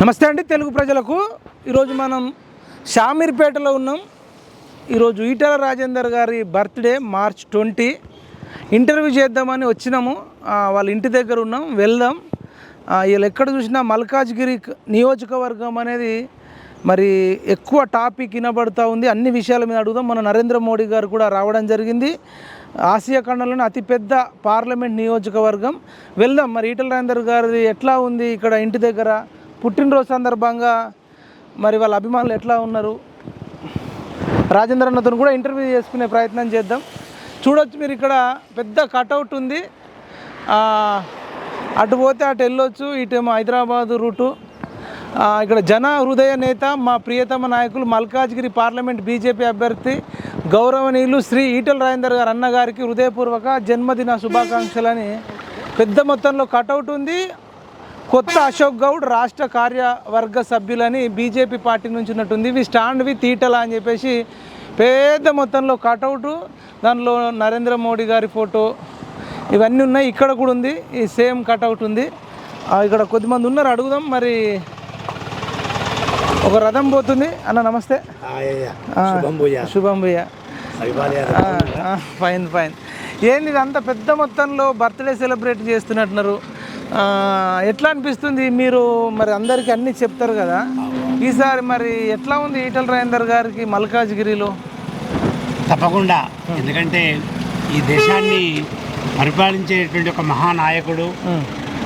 నమస్తే అండి తెలుగు ప్రజలకు. ఈరోజు మనం షామీర్పేటలో ఉన్నాం. ఈరోజు ఈటల రాజేందర్ గారి బర్త్డే మార్చ్ ట్వంటీ. ఇంటర్వ్యూ చేద్దామని వచ్చినాము. వాళ్ళ ఇంటి దగ్గర ఉన్నాం వెళ్దాం. వీళ్ళు ఎక్కడ చూసినా మల్కాజ్గిరి నియోజకవర్గం అనేది మరి ఎక్కువ టాపిక్ వినబడుతూ ఉంది. అన్ని విషయాల మీద అడుగుదాం. మన నరేంద్ర మోడీ గారు కూడా రావడం జరిగింది. ఆసియా ఖండంలోనే అతిపెద్ద పార్లమెంట్ నియోజకవర్గం. వెళ్దాం. మరి ఈటల రాజేందర్ గారిది ఎట్లా ఉంది? ఇక్కడ ఇంటి దగ్గర పుట్టినరోజు సందర్భంగా మరి వాళ్ళ అభిమానులు ఎట్లా ఉన్నారు? రాజేంద్ర అన్నతో కూడా ఇంటర్వ్యూ చేసుకునే ప్రయత్నం చేద్దాం. చూడొచ్చు మీరు ఇక్కడ పెద్ద కటౌట్ ఉంది. అటు పోతే అటు వెళ్ళొచ్చు ఇటేమో హైదరాబాదు రూటు. ఇక్కడ జన హృదయ నేత మా ప్రియతమ నాయకులు మల్కాజ్గిరి పార్లమెంట్ బీజేపీ అభ్యర్థి గౌరవనీయులు శ్రీ ఈటల రాజేందర్ గారు అన్నగారికి హృదయపూర్వక జన్మదిన శుభాకాంక్షలని. పెద్ద మొత్తంలో కటౌట్ ఉంది. కొత్త అశోక్ గౌడ్ రాష్ట్ర కార్యవర్గ సభ్యులని బీజేపీ పార్టీ నుంచి ఉన్నట్టుంది. ఇవి స్టాండ్ విత్ ఈటల అని చెప్పేసి పెద్ద మొత్తంలో కటౌట్ దానిలో నరేంద్ర మోడీ గారి ఫోటో ఇవన్నీ ఉన్నాయి. ఇక్కడ కూడా ఉంది. ఈ సేమ్ కటౌట్ ఉంది. ఇక్కడ కొద్దిమంది ఉన్నారు. అడుగుదాం. మరి ఒక రథం పోతుంది. అన్న నమస్తే. శుభం భయ్య ఫైన్ ఫైన్. ఏంది ఇదంతా పెద్ద మొత్తంలో బర్త్డే సెలబ్రేట్ చేస్తున్నట్టున్నారు. ఎట్లా అనిపిస్తుంది? మీరు మరి అందరికీ అన్నీ చెప్తారు కదా. ఈసారి మరి ఎట్లా ఉంది ఈటల రాజేందర్ గారికి మల్కాజ్గిరిలో? తప్పకుండా. ఎందుకంటే ఈ దేశాన్ని పరిపాలించేటువంటి ఒక మహానాయకుడు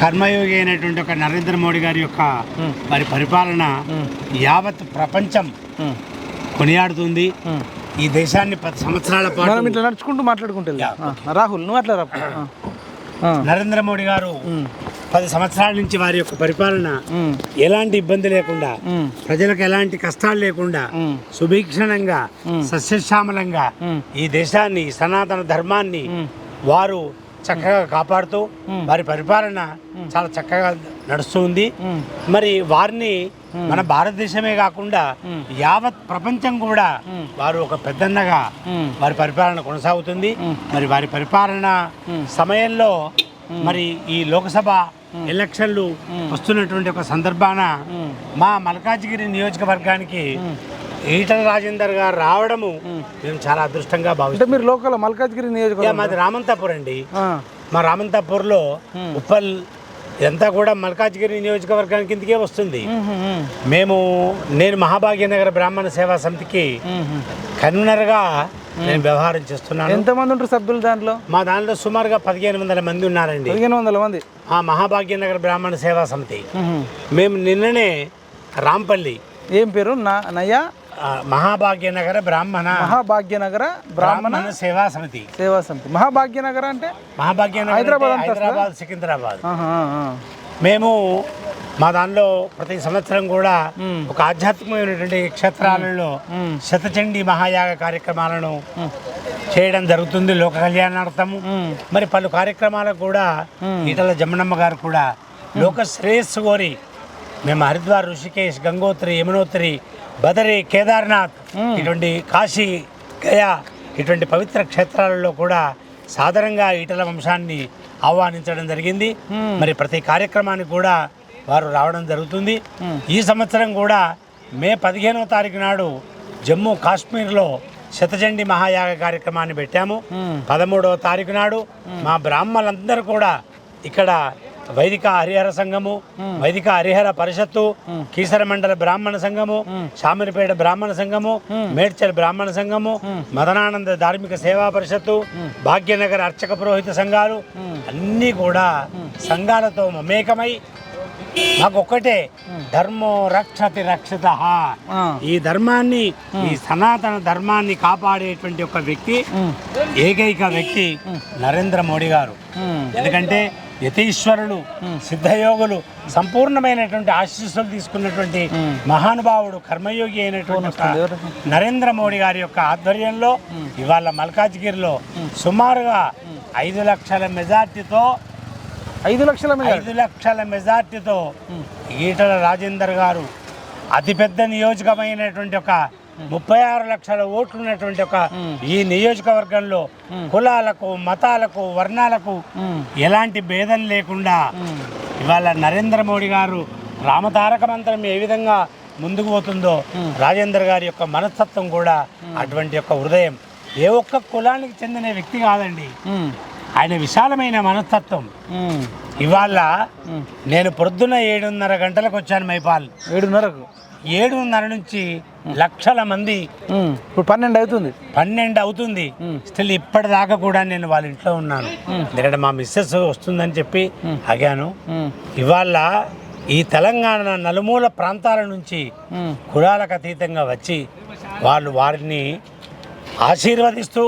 కర్మయోగి అయినటువంటి ఒక నరేంద్ర మోడీ గారి యొక్క మరి పరిపాలన యావత్ ప్రపంచం కొనియాడుతుంది. ఈ దేశాన్ని పది సంవత్సరాల పాటు నడుచుకుంటూ మాట్లాడుకుంటే వెళ్దాం. ఆ, రాహుల్ నువ్వు అట్లా రా నరేంద్ర మోడీ గారు పది సంవత్సరాల నుంచి వారి యొక్క పరిపాలన ఎలాంటి ఇబ్బంది లేకుండా ప్రజలకు ఎలాంటి కష్టాలు లేకుండా సుభీక్షణంగా సస్యశ్యామలంగా. ఈ దేశాన్ని సనాతన ధర్మాన్ని. వారు చక్కగా కాపాడుతూ వారి పరిపాలన చాలా చక్కగా నడుస్తుంది. మరి వారిని మన భారతదేశమే కాకుండా యావత్ ప్రపంచం కూడా వారు ఒక పెద్దన్నగా. వారి పరిపాలన కొనసాగుతుంది. మరి వారి పరిపాలన సమయంలో మరి ఈ లోకసభ ఎలక్షన్లు వస్తున్నటువంటి ఒక సందర్భాన మా మల్కాజ్గిరి నియోజకవర్గానికి ఈటల రాజేందర్ గారు రావడము మేము. చాలా అదృష్టంగా భావిస్తాం మీరు లోకల్ మల్కాజ్గిరి నియోజకవర్గం మాది రామంతాపూర్ అండి. మా రామంతాపూర్లో ఉప్పల్ ఇదంతా కూడా మల్కాజ్గిరి నియోజకవర్గానికి కిందకే వస్తుంది. మేము. నేను మహాభాగ్యనగర బ్రాహ్మణ సేవా సమితికి. కన్వీనర్గా నేను వ్యవహారం చేస్తున్నాను. ఎంతమంది ఉంటారు సభ్యులు దాంట్లో? మా దాంట్లో సుమారుగా పదిహేను వందల మంది ఉన్నారండి. పదిహేను వందల మంది. ఆ మహాభాగ్యనగర బ్రాహ్మణ సేవా సమితి. మేము నిన్ననే రాంపల్లి. ఏం పేరు? నా నయ్య? మహాభాగ్యనగర బ్రాహ్మణ. మహాభాగ్యనగర బ్రాహ్మణ సేవా సమితి. సేవా సమితి. మహాభాగ్యనగర అంటే? మహాభాగ్యనగర్ హైదరాబాద్ హైదరాబాద్ సికింద్రాబాద్. మేము మా దానిలో ప్రతి సంవత్సరం కూడా. ఒక ఆధ్యాత్మికమైనటువంటి క్షేత్రాలలో. శతచండీ మహాయాగ కార్యక్రమాలను చేయడం జరుగుతుంది లోక కళ్యాణార్థము. మరి పలు కార్యక్రమాలకు కూడా ఈటల జమ్మనమ్మ గారు కూడా లోక శ్రేయస్సు కోరి మేము హరిద్వార్ ఋషికేశ్ గంగోత్రి యమునోత్రి బదరి కేదార్నాథ్ ఇటువంటి కాశీ గయా ఇటువంటి పవిత్ర క్షేత్రాలలో కూడా సాధారణంగా ఈటల వంశాన్ని ఆహ్వానించడం జరిగింది. మరి ప్రతి కార్యక్రమానికి కూడా వారు రావడం జరుగుతుంది. ఈ సంవత్సరం కూడా మే పదిహేనవ తారీఖు నాడు జమ్మూ కాశ్మీర్లో శతచండి మహాయాగ కార్యక్రమాన్ని పెట్టాము. పదమూడవ తారీఖు నాడు మా బ్రాహ్మణులందరూ కూడా ఇక్కడ వైదిక హరిహర సంఘము వైదిక హరిహర పరిషత్తు కీసర మండల బ్రాహ్మణ సంఘము శామిరిపేట బ్రాహ్మణ సంఘము మేడ్చల్ బ్రాహ్మణ సంఘము మదనానంద ధార్మిక సేవా పరిషత్తు భాగ్యనగర్ అర్చక పురోహిత సంఘాలు అన్నీ కూడా సంఘాలతో మమేకమై మాకు ఒక్కటే ధర్మో రక్షతి రక్షిత. ఈ ధర్మాన్ని ఈ సనాతన ధర్మాన్ని కాపాడేటువంటి ఒక వ్యక్తి ఏకైక వ్యక్తి నరేంద్ర మోడీ గారు. ఎందుకంటే యతీశ్వరులు సిద్ధయోగులు సంపూర్ణమైనటువంటి ఆశీస్సులు తీసుకున్నటువంటి మహానుభావుడు కర్మయోగి అయినటువంటి నరేంద్ర మోడీ గారి యొక్క ఆధ్వర్యంలో ఇవాళ మల్కాజ్గిరిలో సుమారుగా ఐదు లక్షల మెజార్టీతో ఐదు లక్షల ఐదు లక్షల మెజార్టీతో ఈటల రాజేందర్ గారు అతిపెద్ద నియోజకమైనటువంటి ఒక ముప్పై ఆరు లక్షల ఓట్లు ఉన్నటువంటి ఒక ఈ నియోజకవర్గంలో కులాలకు మతాలకు వర్ణాలకు ఎలాంటి భేదం లేకుండా ఇవాళ నరేంద్ర మోడీ గారు రామతారక మంత్రం ఏ విధంగా ముందుకు పోతుందో రాజేందర్ గారి యొక్క మనస్తత్వం కూడా అటువంటి యొక్క హృదయం. ఏ ఒక్క కులానికి చెందిన వ్యక్తి కాదండి. ఆయన విశాలమైన మనస్తత్వం. ఇవాళ నేను పొద్దున ఏడున్నర గంటలకు వచ్చాను మైపాల్. ఏడున్నరకు? ఏడున్నర నుంచి లక్షల మంది. ఇప్పుడు పన్నెండు అవుతుంది. పన్నెండు అవుతుంది. స్టిల్ ఇప్పటిదాకా కూడా నేను వాళ్ళ ఇంట్లో ఉన్నాను. ఎందుకంటే మా మిస్సెస్ వస్తుందని చెప్పి ఉమ్, ఇవాళ ఈ తెలంగాణ నలుమూల ప్రాంతాల నుంచి కులాలకు అతీతంగా వచ్చి వాళ్ళు వారిని ఆశీర్వదిస్తూ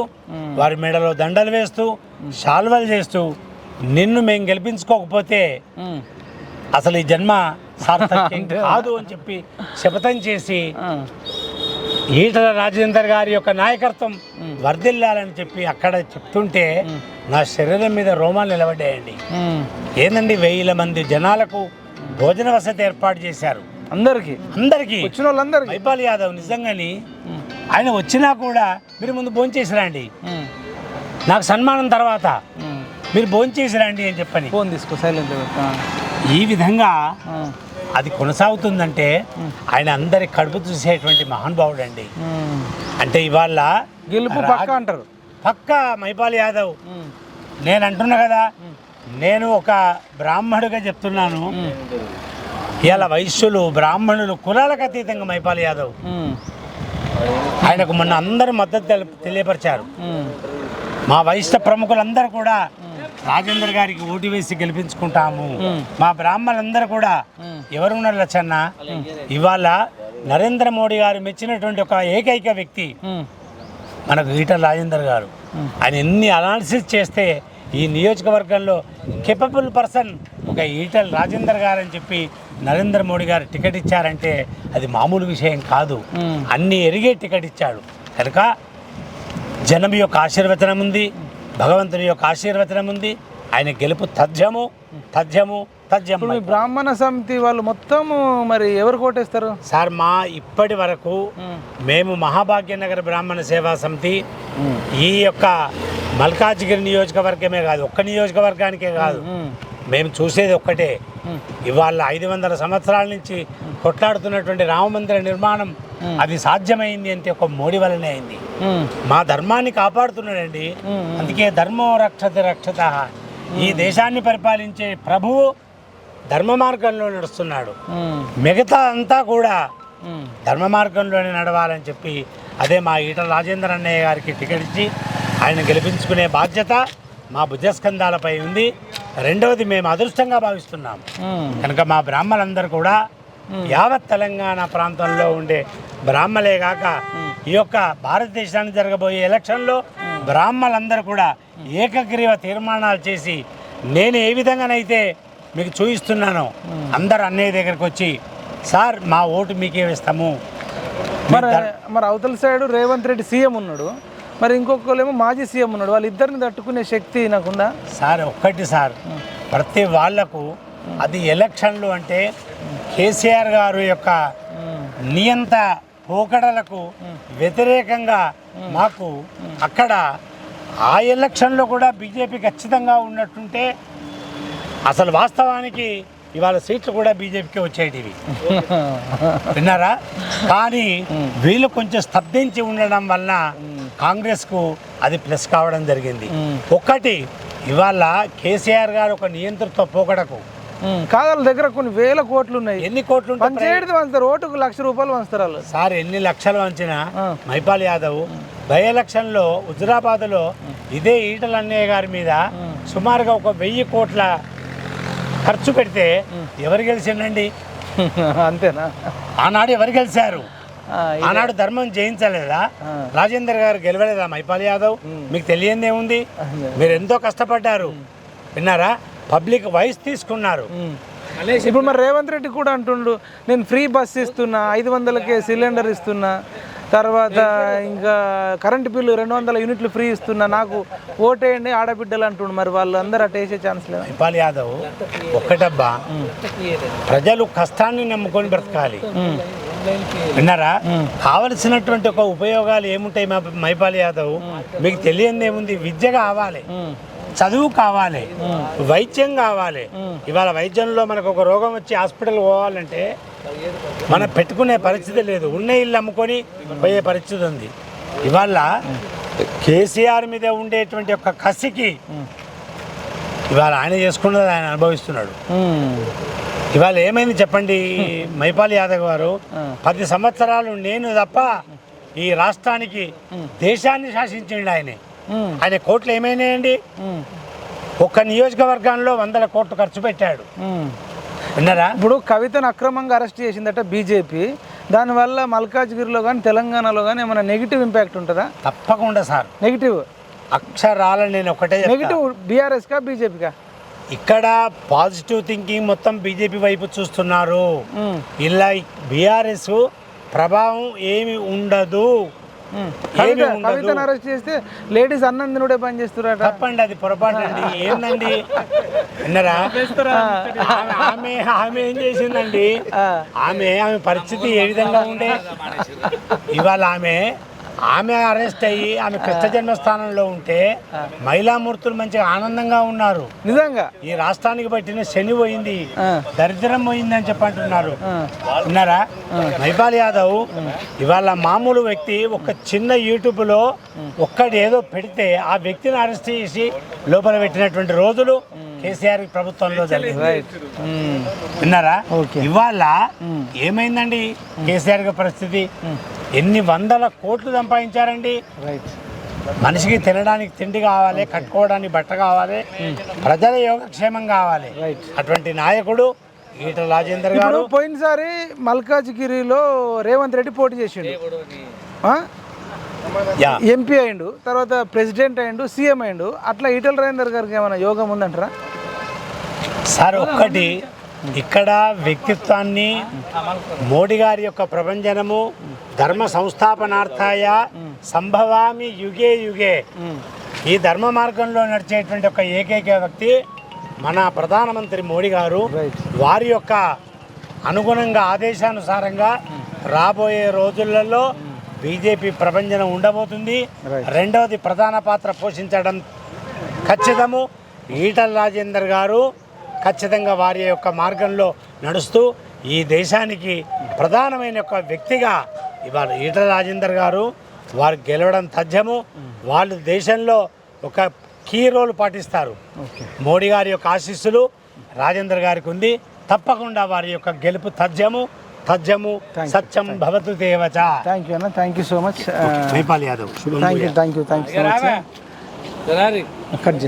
వారి మెడలో దండలు వేస్తూ శాల్వలు చేస్తూ నిన్ను మేము గెలిపించుకోకపోతే అసలు ఈ జన్మ సార్థక్యం కాదు అని చెప్పి శపథం చేసి ఈటల రాజేందర్ గారి యొక్క నాయకత్వం వర్ధిల్లాలని చెప్పి అక్కడ చెప్తుంటే నా శరీరం మీద రోమాలు నిలబడ్డాయండి. ఏందండి వేల మంది జనాలకు భోజన వసతి ఏర్పాటు చేశారు. అందరికి. అందరికీ. వచ్చిన వాళ్ళందరికి. మైపాల్ యాదవ్ నిజంగాని ఆయన వచ్చినా కూడా మీరు ముందు భోంచేసిరండి నాకు సన్మానం తర్వాత. మీరు భోంచేసిరండి అని చెప్పని. ఫోన్ తీసుకో సైలెంట్ ఈ విధంగా అది కొనసాగుతుందంటే ఆయన అందరి కడుపు చూసేటువంటి మహానుభావుడు అండి అంటే ఇవాళ గెలుపు పక్క అంటారు. పక్క మైపాల్ యాదవ్. నేను అంటున్నా కదా నేను ఒక బ్రాహ్మణుడిగా చెప్తున్నాను. ఇలా వైశ్యులు బ్రాహ్మణులు కులాలకు అతీతంగా మైపాల్ యాదవ్. ఆయనకు మొన్న అందరూ మద్దతు తెలి- తెలియపరిచారు. మా వైశ్య ప్రముఖులందరూ కూడా రాజేందర్ గారికి ఓటు వేసి గెలిపించుకుంటాము. మా బ్రాహ్మణులందరూ కూడా ఎవరున్నారు లచ్చన్న? ఇవాళ నరేంద్ర మోడీ గారు మెచ్చినటువంటి ఒక ఏకైక వ్యక్తి మనకు ఈటల రాజేందర్ గారు. ఆయన ఎన్ని అనాలిసిస్ చేస్తే ఈ నియోజకవర్గంలో కెపబుల్ పర్సన్ ఒక ఈటల రాజేందర్ గారు అని చెప్పి నరేంద్ర మోడీ గారు టికెట్ ఇచ్చారంటే అది మామూలు విషయం కాదు. అన్ని ఎరిగే టికెట్ ఇచ్చాడు. కనుక జనం యొక్క ఆశీర్వచనం ఉంది. భగవంతుని యొక్క ఆశీర్వచనం ఉంది. ఆయన గెలుపు తథ్యము తథ్యము తథ్యం ఇప్పుడు మీ బ్రాహ్మణ సమితి వాళ్ళు మొత్తం మరి ఎవరు కోటేస్తారు? సార్ మా ఇప్పటి వరకు మేము మహాభాగ్యనగర బ్రాహ్మణ సేవా సమితి ఈ యొక్క మల్కాజ్గిరి నియోజకవర్గమే కాదు ఒక్క నియోజకవర్గానికే కాదు. మేము చూసేది ఒక్కటే. ఇవాళ ఐదు వందల సంవత్సరాల నుంచి కొట్లాడుతున్నటువంటి రామమందిర నిర్మాణం అది సాధ్యమైంది అంటే ఒక మోడీ వల్లనే అయింది. మా ధర్మాన్ని కాపాడుతున్నాడండి. అందుకే ధర్మో రక్షత రక్షత. ఈ దేశాన్ని పరిపాలించే ప్రభువు ధర్మ మార్గంలో నడుస్తున్నాడు. మిగతా అంతా కూడా ధర్మ మార్గంలోనే నడవాలని చెప్పి అదే మా ఈటల రాజేందర్ అన్నయ్య గారికి టికెట్ ఇచ్చి ఆయన గెలిపించుకునే బాధ్యత మా భుజస్కంధాలపై ఉంది. రెండవది మేము అదృష్టంగా భావిస్తున్నాం కనుక మా బ్రాహ్మలందరూ కూడా యావత్ తెలంగాణ ప్రాంతంలో ఉండే బ్రాహ్మలే కాక ఈ యొక్క భారతదేశానికి జరగబోయే ఎలక్షన్లో బ్రాహ్మలందరూ కూడా ఏకగ్రీవ తీర్మానాలు చేసి నేను ఏ విధంగానైతే మీకు చూపిస్తున్నానో అందరు అన్నయ్య దగ్గరకు వచ్చి సార్ మా ఓటు మీకే వేస్తాము. మరి మరి అవతల సైడ్ రేవంత్ రెడ్డి సీఎం ఉన్నాడు. మరి ఇంకొకరేమో మాజీ సీఎం ఉన్నాడు. వాళ్ళిద్దరిని తట్టుకునే శక్తి నాకుందా సార్ ఒక్కటి సార్. ప్రతి వాళ్ళకు అది ఎలక్షన్లు అంటే కేసీఆర్ గారు యొక్క నియంత పోకడలకు వ్యతిరేకంగా మాకు అక్కడ ఆ ఎలక్షన్లో కూడా బీజేపీ ఖచ్చితంగా ఉన్నట్టుంటే అసలు వాస్తవానికి ఇవాళ సీట్లు కూడా బీజేపీకి వచ్చేటివి విన్నారా? కానీ వీళ్ళు కొంచెం స్తబ్దించి ఉండడం వల్ల కాంగ్రెస్కు అది ప్లస్ కావడం జరిగింది. ఒక్కటి ఇవాళ కేసీఆర్ గారు ఒక నియంతృత్వ పోకడకు. ఉమ్, కాదు వాళ్ళ దగ్గర కొన్ని వేల కోట్లు ఉన్నాయి ఎన్ని కోట్లు వంచుతారు ఓటుకు లక్ష రూపాయలు వంచుతారు వాళ్ళు. సార్ ఎన్ని లక్షలు వంచిన. మైపాల్ యాదవ్ బై ఎలక్షన్లో హుజురాబాద్లో ఇదే ఈటల అన్నయ్య గారి మీద సుమారుగా ఒక వెయ్యి కోట్ల ఖర్చు పెడితే ఎవరు గెలిచిండండి? అంతేనా? ఆనాడు ఎవరు గెలిచారు? ఆనాడు ధర్మం జయించలేదా. రాజేందర్ గారు గెలవలేదా? మైపాల్ యాదవ్? మీకు తెలియందే ఉంది. మీరు ఎంతో కష్టపడ్డారు. విన్నారా? పబ్లిక్ వాయిస్ తీసుకున్నారు. ఇప్పుడు మరి రేవంత్ రెడ్డి కూడా అంటుండు నేను ఫ్రీ బస్ ఇస్తున్నా ఐదు వందలకే సిలిండర్ ఇస్తున్నా తర్వాత ఇంకా కరెంటు బిల్లు రెండు వందల యూనిట్లు ఫ్రీ ఇస్తున్నా నాకు ఓటేయండి ఆడబిడ్డలు అంటుండు మరి వాళ్ళు అందరూ అటు వేసే ఛాన్స్ లేదా. మైపాల్ యాదవ్ ఒక్కటబ్బా ప్రజలు కష్టాన్ని నమ్ముకొని బ్రతకాలి. విన్నారా? కావలసినటువంటి ఒక ఉపయోగాలు ఏముంటాయి మా మైపాల్ యాదవ్? మీకు తెలియంది ఏముంది? విద్య కావాలి. చదువు కావాలి. వైద్యం కావాలి. ఇవాళ వైద్యంలో మనకు ఒక రోగం వచ్చి హాస్పిటల్ పోవాలంటే మనం పెట్టుకునే పరిస్థితి లేదు. ఉన్న ఇల్లు అమ్ముకొని పోయే పరిస్థితి ఉంది. ఇవాళ కేసీఆర్ మీద ఉండేటువంటి ఒక కసికి ఇవాళ ఆయన చేసుకున్నది ఆయన అనుభవిస్తున్నాడు. ఇవాళ ఏమైంది చెప్పండి? మైపాల్ యాదవ్ గారు పది సంవత్సరాలు నేను తప్ప ఈ రాష్ట్రానికి దేశాన్ని శాసించండి ఆయనే. ఆయన కోట్లు ఏమైనాయండి. ఒక్క నియోజకవర్గంలో వందల కోట్లు ఖర్చు పెట్టాడు. విన్నారా? ఇప్పుడు కవితను అక్రమంగా అరెస్ట్ చేసిందట బీజేపీ. దానివల్ల మల్కాజ్గిరిలో కానీ తెలంగాణలో కానీ ఏమైనా నెగిటివ్ ఇంపాక్ట్ ఉంటుందా? తప్పకుండా సార్. నెగిటివ్? అక్షరాల నేను ఒకటే. నెగిటివ్ బీఆర్ఎస్కా బీజేపీకా? ఇక్కడ పాజిటివ్ థింకింగ్ మొత్తం బీజేపీ వైపు చూస్తున్నారు. ఇలా బీఆర్ఎస్ ప్రభావం ఏమి ఉండదు. కవితను అరెస్ట్ చేస్తే లేడీస్ అన్నం తినుడే పని చేస్తున్నారట తప్పండి అది పొరపాటు అండి. ఏందండి? విన్నరా? ఆమె- ఆమె ఆమె ఏం చేసిందండి? ఆమె ఆమె పరిస్థితి ఏ విధంగా ఉండే? ఇవాళ ఆమె ఆమె అరెస్ట్ అయ్యి ఆమె కృష్ణ జన్మస్థానంలో ఉంటే మహిళామూర్తులు మంచిగా ఆనందంగా ఉన్నారు. నిజంగా? ఈ రాష్ట్రానికి పట్టిన శని పోయింది. దరిద్రం పోయింది అని చెప్పంటున్నారు విన్నారా మైపాల్ యాదవ్ ఇవాళ మామూలు వ్యక్తి ఒక చిన్న యూట్యూబ్లో ఒక్కటి ఏదో పెడితే ఆ వ్యక్తిని అరెస్ట్ చేసి లోపల పెట్టినటువంటి రోజులు కేసీఆర్ ప్రభుత్వంలో జరిగింది. విన్నారా. ఇవాళ ఏమైందండి కేసీఆర్ పరిస్థితి? ఎన్ని వందల కోట్లు సంపాదించారండి? రైట్ మనిషికి తినడానికి తిండి కావాలి కట్టుకోవడానికి బట్ట కావాలి ప్రజల యోగక్షేమం కావాలి. అటువంటి నాయకుడు ఈటల రాజేందర్ గారు. పోయినసారి మల్కాజ్గిరిలో రేవంత్ రెడ్డి పోటీ చేసిండు. ఎంపీ అయిండు తర్వాత ప్రెసిడెంట్ అయిండు సీఎం అయిండు అట్లా ఈటల రాజేందర్ గారికి ఏమైనా యోగం ఉందంటారా? సార్ ఒక్కటి ఇక్కడ వ్యక్తిత్వాన్ని మోడీ గారి యొక్క ప్రభంజనము ధర్మ సంస్థాపనార్థాయ సంభవామి యుగే యుగే. ఈ ధర్మ మార్గంలో నడిచేటువంటి ఒక ఏకైక వ్యక్తి మన ప్రధానమంత్రి మోడీ గారు. వారి యొక్క అనుగుణంగా ఆదేశానుసారంగా రాబోయే రోజులలో బీజేపీ ప్రభంజనం ఉండబోతుంది. రెండవది ప్రధాన పాత్ర పోషించడం ఖచ్చితము. ఈటల రాజేందర్ గారు ఖచ్చితంగా వారి యొక్క మార్గంలో నడుస్తూ ఈ దేశానికి ప్రధానమైన ఒక వ్యక్తిగా ఇవాళ ఈటల రాజేందర్ గారు వారు గెలవడం తథ్యము. వాళ్ళు దేశంలో ఒక కీ రోల్ పాటిస్తారు. మోడీ గారి యొక్క ఆశీస్సులు రాజేంద్ర గారికి ఉంది. తప్పకుండా వారి యొక్క గెలుపు తథ్యము తథ్యము. సత్యం భవతు దేవచ. థ్యాంక్ యూ అన్న. Thank you so much Maipal Yadav. Thank you thank you thank you cut